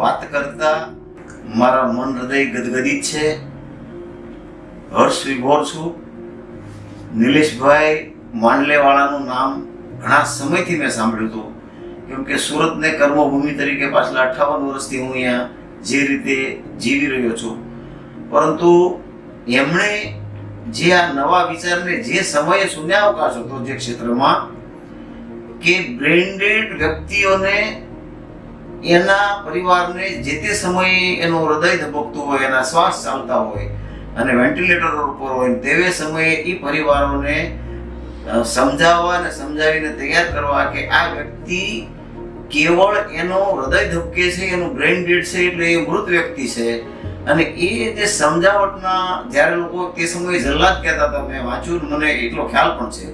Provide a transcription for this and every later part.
વાત કરતા મારા મન હૃદય ગદગદિત છે. હર્ષ વિભોર છું. નિલેશભાઈ માંડલેવાળાનું નામ ઘણા સમયથી મેં સાંભળ્યું હતું. કેમ કે સુરતને કર્મભૂમિ તરીકે પાછલા અઠાવન વર્ષથી હું અહીંયા જે રીતે જીવી રહ્યો છું. પરંતુ એમણે જે આ નવા વિચારને જે સમયે શૂન્યાવકાશ હતો જે ક્ષેત્રમાં, કે બ્રેન્ડેડ વ્યક્તિઓને એના પરિવારને જે તે સમયે એનું હૃદય ધબકતું હોય, એના શ્વાસ ચાલતા હોય અને વેન્ટિલેટર ઉપર હોય તેવે સમયે એ પરિવારોને સમજાવવા અને સમજાવીને તૈયાર કરવા કે આ વ્યક્તિ કેવળ એનો હૃદય ધબકે છે, એનું બ્રેઇન ડેડ છે એટલે એ મૃત વ્યક્તિ છે. અને એ જે સમજાવટના જ્યારે લોકો તે સમયે જલ્લાદ કહેતા હતા, મેં વાંચ્યું મને એટલો ખ્યાલ પણ છે.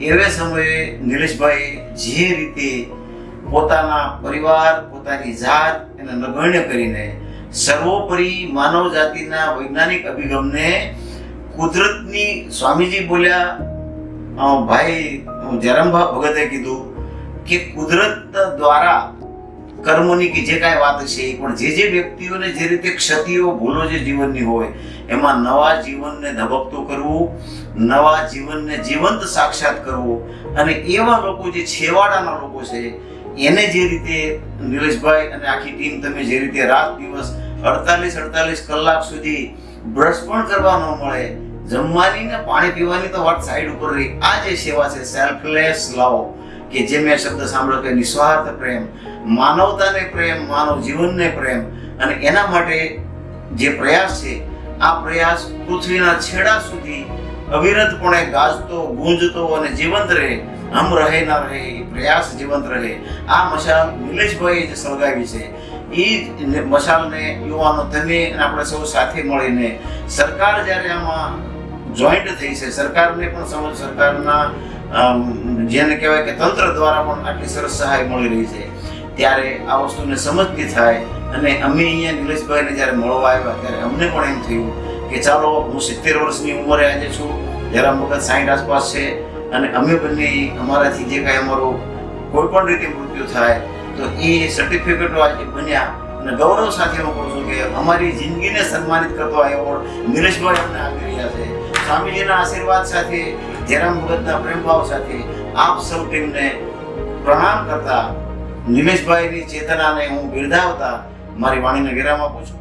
એવે સમયે નિલેશભાઈ જે રીતે પોતાના પરિવાર, પોતાની જાત એને નગણ્ય કરીને સર્વોપરી માનવ જાતિના વૈજ્ઞાનિક અભિગમને કુદરતની સ્વામીજી બોલ્યા ભાઈ જરમભા ભગતે કીધું કે કુદરત દ્વારા કર્મોની કે જે કાંઈ વાત છે એ પણ જે જે વ્યક્તિઓને જે રીતે ક્ષતિઓ, ભૂલો જે જીવનની હોય, એમાં નવા જીવનને ધબકતું કરવું, નવા જીવનને જીવંત સાક્ષાત કરવું અને એવા લોકો જે છેવાડાના લોકો છે એને જે રીતે નિલેશભાઈ અને આખી ટીમ તમે જે રીતે રાત દિવસ અડતાલીસ અડતાલીસ કલાક સુધી બ્રશ પણ કરવા ન મળે, જમવાની ને પાણી પીવાની તો વાત સાઈડ ઉપર રહી. આ જે સેવા છે સેલ્ફલેસ લવ, કે જે મેં શબ્દ સાંભળ્યો કે નિસ્વાર્થ પ્રેમ, માનવતાને પ્રેમ, માનવ જીવનને પ્રેમ, અને એના માટે જે પ્રયાસ છે, આ પ્રયાસ પૃથ્વીના છેડા સુધી અવિરતપણે ગાજતો, ગુંજતો અને જીવંત રહે. હમ રહે, ન રહે પ્રયાસ જીવંત રહે. આ મશાલ નિલેશભાઈએ જે સળગાવી છે. એ મશાલને યુવાનો તમે આપણે સૌ સાથે મળીને સરકાર જ્યારે આમાં જોઈન્ટ થઈ છે, સરકારને પણ સમજ, સરકારના જેને કહેવાય કે તંત્ર દ્વારા પણ આટલી સરસ સહાય મળી રહી છે. ત્યારે આ વસ્તુને સમજતી થાય અને અમે અહીંયા નિલેશભાઈને જ્યારે મળવા આવ્યા, ત્યારે અમને પણ એમ થયું કે ચાલો, હું સિત્તેર વર્ષની ઉંમરે આજે છું જરા વખત સાઠ આસપાસ છે અને અમે બંને અમારાથી જે કાંઈ અમારું કોઈ પણ રીતે મૃત્યુ થાય, તો એ સર્ટિફિકેટો આજે બન્યા. અને ગૌરવ સાથે હું કહું છું કે અમારી જિંદગીને સન્માનિત કરતો આ એવોર્ડ નિલેશભાઈ અમને આપી રહ્યા છે. સ્વામીજીના આશીર્વાદ સાથે, જયરામ ભગતના પ્રેમભાવ સાથે આપ સૌ ટીમને પ્રણામ કરતા નિલેશભાઈની ચેતનાને હું બિરદાવતા મારી વાણીને વિરામ આપું છું.